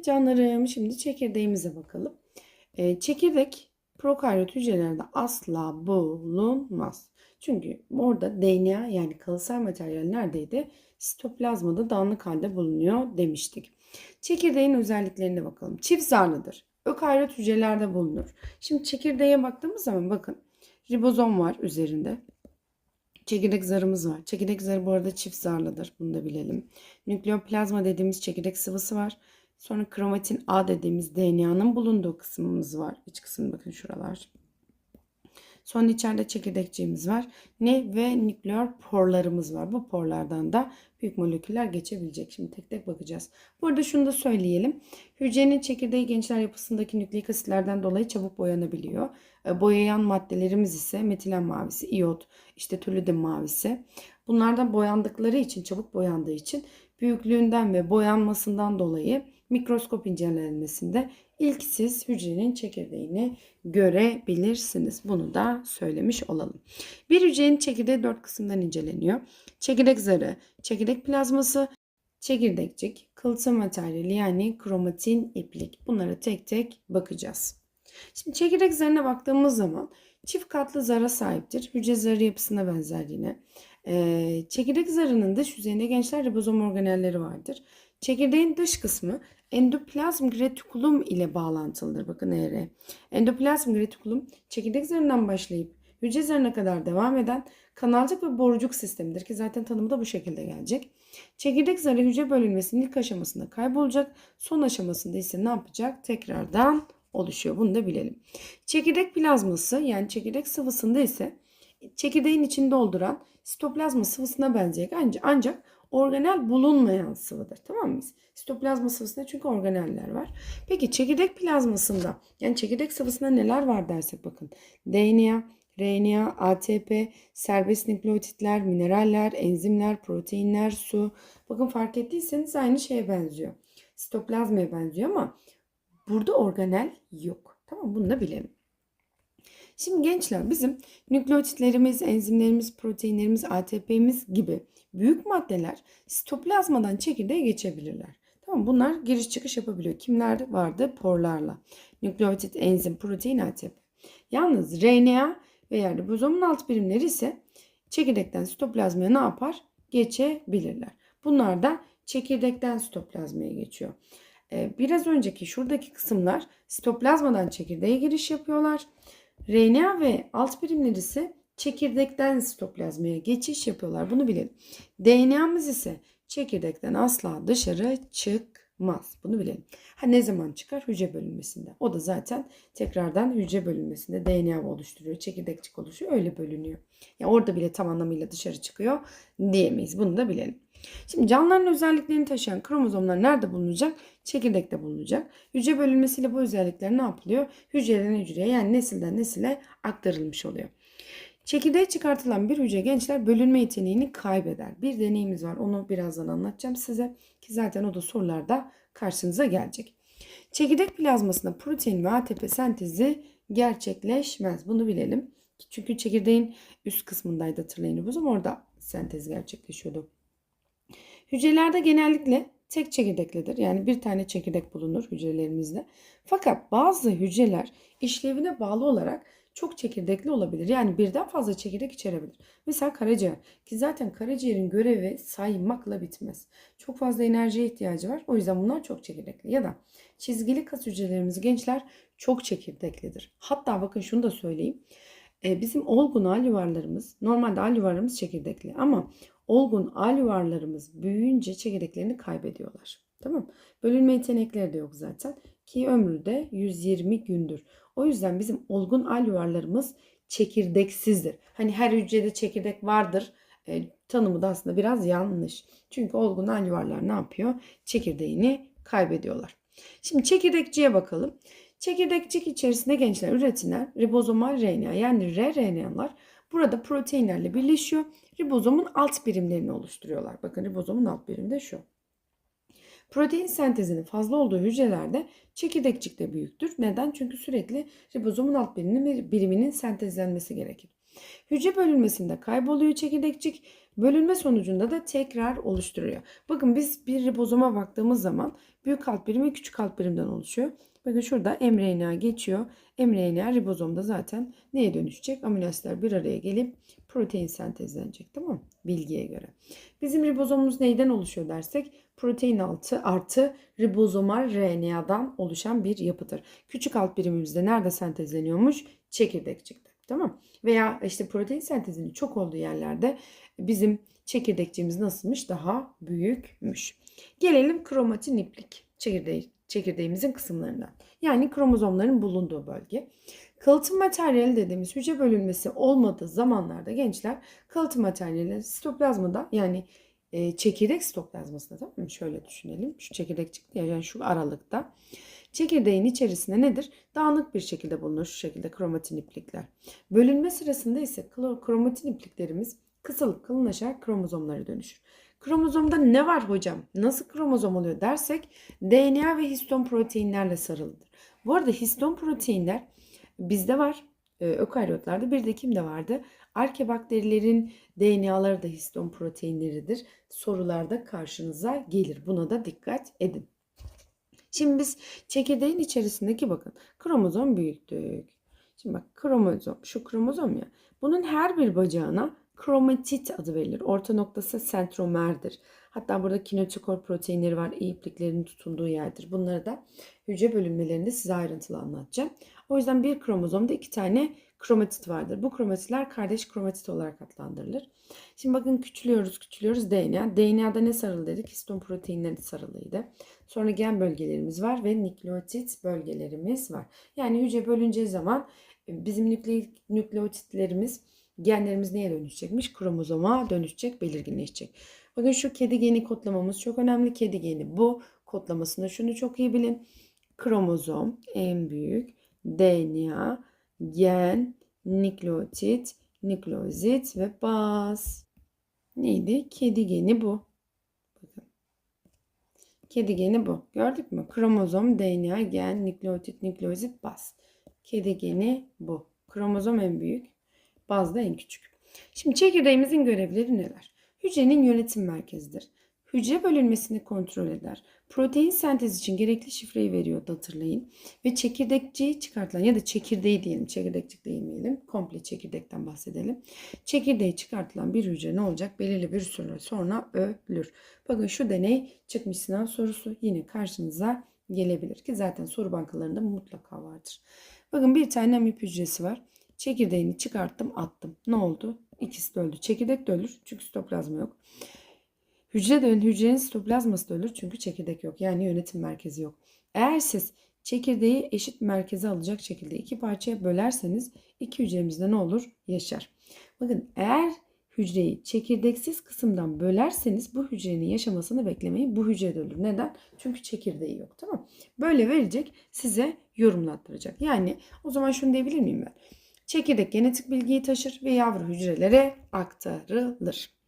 Evet canlarım şimdi çekirdeğimize bakalım. Ee, çekirdek prokaryot hücrelerde asla bulunmaz. Çünkü orada DNA yani kalıtsal materyal neredeydi? Sitoplazmada dağınık halde bulunuyor demiştik. Çekirdeğin özelliklerine bakalım. Çift zarlıdır. Ökaryot hücrelerde bulunur. Şimdi çekirdeğe baktığımız zaman bakın ribozom var üzerinde. Çekirdek zarımız var. Çekirdek zarı bu arada çift zarlıdır. Bunu da bilelim. Nükleoplazma dediğimiz çekirdek sıvısı var. Sonra kromatin A dediğimiz DNA'nın bulunduğu kısmımız var. İç kısım bakın şuralar. Sonra içeride çekirdekçiğimiz var. Ne ve nükleer porlarımız var. Bu porlardan da büyük moleküller geçebilecek. Şimdi tek tek bakacağız. Burada şunu da söyleyelim. Hücrenin çekirdeği gençler yapısındaki nükleik asitlerden dolayı çabuk boyanabiliyor. E, Boyayan maddelerimiz ise metilen mavisi, iyot, işte tolüdin mavisi. Bunlardan boyandıkları için, çabuk boyandığı için büyüklüğünden ve boyanmasından dolayı mikroskop incelenmesinde ilk siz hücrenin çekirdeğini görebilirsiniz. Bunu da söylemiş olalım. Bir hücrenin çekirdeği dört kısımdan inceleniyor. Çekirdek zarı, çekirdek plazması, çekirdekçik, kılıçı materyali yani kromatin iplik. Bunlara tek tek bakacağız. Şimdi çekirdek zarına baktığımız zaman çift katlı zara sahiptir. Hücre zarı yapısına benzer yine. Ee, çekirdek zarının dış yüzeyinde gençler ribozom organelleri vardır. Çekirdeğin dış kısmı endoplazm retikulum ile bağlantılıdır. Bakın eğer endoplazm retikulum çekirdek zarından başlayıp hücre zarına kadar devam eden kanalcık ve borucuk sistemidir ki zaten tanımı da bu şekilde gelecek. Çekirdek zarı hücre bölünmesinin ilk aşamasında kaybolacak. Son aşamasında ise ne yapacak? Tekrardan oluşuyor. Bunu da bilelim. Çekirdek plazması yani çekirdek sıvısında ise çekirdeğin içinde dolduran sitoplazma sıvısına benzeyecek ancak, ancak organel bulunmayan sıvıdır. Tamam mıyız? Sitoplazma sıvısında çünkü organeller var. Peki çekirdek plazmasında yani çekirdek sıvısında neler var dersek bakın. DNA, RNA, ATP, serbest nükleotitler, mineraller, enzimler, proteinler, su. Bakın fark ettiyseniz aynı şeye benziyor. Sitoplazmaya benziyor ama burada organel yok. Tamam bunu da bilelim. Şimdi gençler bizim nükleotitlerimiz, enzimlerimiz, proteinlerimiz, ATP'miz gibi büyük maddeler sitoplazmadan çekirdeğe geçebilirler. Tamam bunlar giriş çıkış yapabiliyor. Kimler vardı? Porlarla. Nükleotit, enzim, protein, ATP. Yalnız RNA veya ribozomun alt birimleri ise çekirdekten sitoplazmaya ne yapar? Geçebilirler. Bunlar da çekirdekten sitoplazmaya geçiyor. Ee, biraz önceki şuradaki kısımlar sitoplazmadan çekirdeğe giriş yapıyorlar. RNA ve alt birimler ise çekirdekten sitoplazmaya geçiş yapıyorlar. Bunu bilelim. DNA'mız ise çekirdekten asla dışarı çıkmaz. Bunu bilelim. Ha ne zaman çıkar? Hücre bölünmesinde. O da zaten tekrardan hücre bölünmesinde DNA oluşturuyor. Çekirdekçik oluşuyor. Öyle bölünüyor. Yani orada bile tam anlamıyla dışarı çıkıyor diyemeyiz. Bunu da bilelim. Şimdi canlıların özelliklerini taşıyan kromozomlar nerede bulunacak? Çekirdekte bulunacak. Hücre bölünmesiyle bu özellikler ne yapılıyor? Hücreden hücreye yani nesilden nesile aktarılmış oluyor. Çekirdeğe çıkartılan bir hücre gençler bölünme yeteneğini kaybeder. Bir deneyimiz var. Onu birazdan anlatacağım size. Ki zaten o da sorularda karşınıza gelecek. Çekirdek plazmasında protein ve ATP sentezi gerçekleşmez. Bunu bilelim. Çünkü çekirdeğin üst kısmındaydı hatırlayın ama orada sentez gerçekleşiyordu. Hücrelerde genellikle tek çekirdeklidir. Yani bir tane çekirdek bulunur hücrelerimizde. Fakat bazı hücreler işlevine bağlı olarak çok çekirdekli olabilir. Yani birden fazla çekirdek içerebilir. Mesela karaciğer ki zaten karaciğerin görevi saymakla bitmez. Çok fazla enerjiye ihtiyacı var. O yüzden bunlar çok çekirdekli. Ya da çizgili kas hücrelerimiz gençler çok çekirdeklidir. Hatta bakın şunu da söyleyeyim. Ee, bizim olgun al yuvarlarımız normalde al yuvarlarımız çekirdekli ama olgun al yuvarlarımız büyüyünce çekirdeklerini kaybediyorlar. Tamam Bölünme yetenekleri de yok zaten ki ömrü de 120 gündür. O yüzden bizim olgun al çekirdeksizdir. Hani her hücrede çekirdek vardır e, tanımı da aslında biraz yanlış. Çünkü olgun al ne yapıyor? Çekirdeğini kaybediyorlar. Şimdi çekirdekçiye bakalım. Çekirdekçik içerisinde gençler üretilen ribozomal RNA yani rRNA'lar burada proteinlerle birleşiyor. Ribozomun alt birimlerini oluşturuyorlar. Bakın ribozomun alt birimi de şu. Protein sentezinin fazla olduğu hücrelerde çekirdekçik de büyüktür. Neden? Çünkü sürekli ribozomun alt biriminin, biriminin sentezlenmesi gerekir. Hücre bölünmesinde kayboluyor çekirdekçik. Bölünme sonucunda da tekrar oluşturuyor. Bakın biz bir ribozoma baktığımız zaman büyük alt birim ve küçük alt birimden oluşuyor. Bakın şurada mRNA geçiyor. mRNA ribozomda zaten neye dönüşecek? Amino bir araya gelip protein sentezlenecek tamam mı? Bilgiye göre. Bizim ribozomumuz neyden oluşuyor dersek protein altı artı ribozomal RNA'dan oluşan bir yapıdır. Küçük alt birimimizde nerede sentezleniyormuş? Çekirdekçikte. Tamam. Veya işte protein sentezinin çok olduğu yerlerde bizim çekirdekçiğimiz nasılmış? Daha büyükmüş. Gelelim kromatin iplik çekirdeği, çekirdeğimizin kısımlarından. Yani kromozomların bulunduğu bölge. Kalıtım materyali dediğimiz hücre bölünmesi olmadığı zamanlarda gençler kalıtım materyali sitoplazmada yani e, çekirdek sitoplazmasında tamam mı? Şöyle düşünelim. Şu çekirdek çıktı ya yani şu aralıkta. Çekirdeğin içerisinde nedir? Dağınık bir şekilde bulunur şu şekilde kromatin iplikler. Bölünme sırasında ise kromatin ipliklerimiz kısalıp kalınlaşarak kromozomlara dönüşür. Kromozomda ne var hocam? Nasıl kromozom oluyor dersek DNA ve histon proteinlerle sarılıdır. Bu arada histon proteinler bizde var. Ee, ökaryotlarda bir de kimde vardı? Arkebakterilerin DNA'ları da histon proteinleridir. Sorularda karşınıza gelir. Buna da dikkat edin. Şimdi biz çekirdeğin içerisindeki bakın kromozom büyüttük. Şimdi bak kromozom şu kromozom ya. Bunun her bir bacağına kromatit adı verilir. Orta noktası sentromerdir. Hatta burada kinetokor proteinleri var. iyi ipliklerin tutunduğu yerdir. Bunları da hücre bölünmelerinde size ayrıntılı anlatacağım. O yüzden bir kromozomda iki tane kromatit vardır. Bu kromatitler kardeş kromatit olarak adlandırılır. Şimdi bakın küçülüyoruz küçülüyoruz DNA. DNA'da ne sarılı dedik? Histon proteinleri sarılıydı. Sonra gen bölgelerimiz var ve nükleotit bölgelerimiz var. Yani hücre bölüneceği zaman e, bizim nükle- nükleotitlerimiz genlerimiz neye dönüşecekmiş? Kromozoma dönüşecek, belirginleşecek. Bakın şu kedi geni kodlamamız çok önemli. Kedi geni bu. Kodlamasında şunu çok iyi bilin. Kromozom en büyük, DNA, gen, nükleotit, nükleozit ve baz. Neydi? Kedi geni bu. Kedi geni bu. Gördük mü? Kromozom, DNA, gen, nükleotit, nükleozit, baz. Kedi geni bu. Kromozom en büyük, baz da en küçük. Şimdi çekirdeğimizin görevleri neler? Hücrenin yönetim merkezidir. Hücre bölünmesini kontrol eder. Protein sentezi için gerekli şifreyi veriyordu hatırlayın. Ve çekirdekçiyi çıkartılan ya da çekirdeği diyelim. Çekirdekçik değilmeyelim. Komple çekirdekten bahsedelim. Çekirdeği çıkartılan bir hücre ne olacak? Belirli bir süre sonra ölür. Bakın şu deney çıkmış sınav sorusu yine karşınıza gelebilir ki zaten soru bankalarında mutlaka vardır. Bakın bir tane amip hücresi var. Çekirdeğini çıkarttım attım. Ne oldu? İkisi de öldü. Çekirdek de ölür çünkü sitoplazma yok. Hücre de hücrenin sitoplazması da ölür çünkü çekirdek yok. Yani yönetim merkezi yok. Eğer siz çekirdeği eşit merkeze alacak şekilde iki parçaya bölerseniz iki hücremizde ne olur? Yaşar. Bakın eğer hücreyi çekirdeksiz kısımdan bölerseniz bu hücrenin yaşamasını beklemeyin. Bu hücre de ölür. Neden? Çünkü çekirdeği yok. Tamam Böyle verecek size yorumlattıracak. Yani o zaman şunu diyebilir miyim ben? Çekirdek genetik bilgiyi taşır ve yavru hücrelere aktarılır.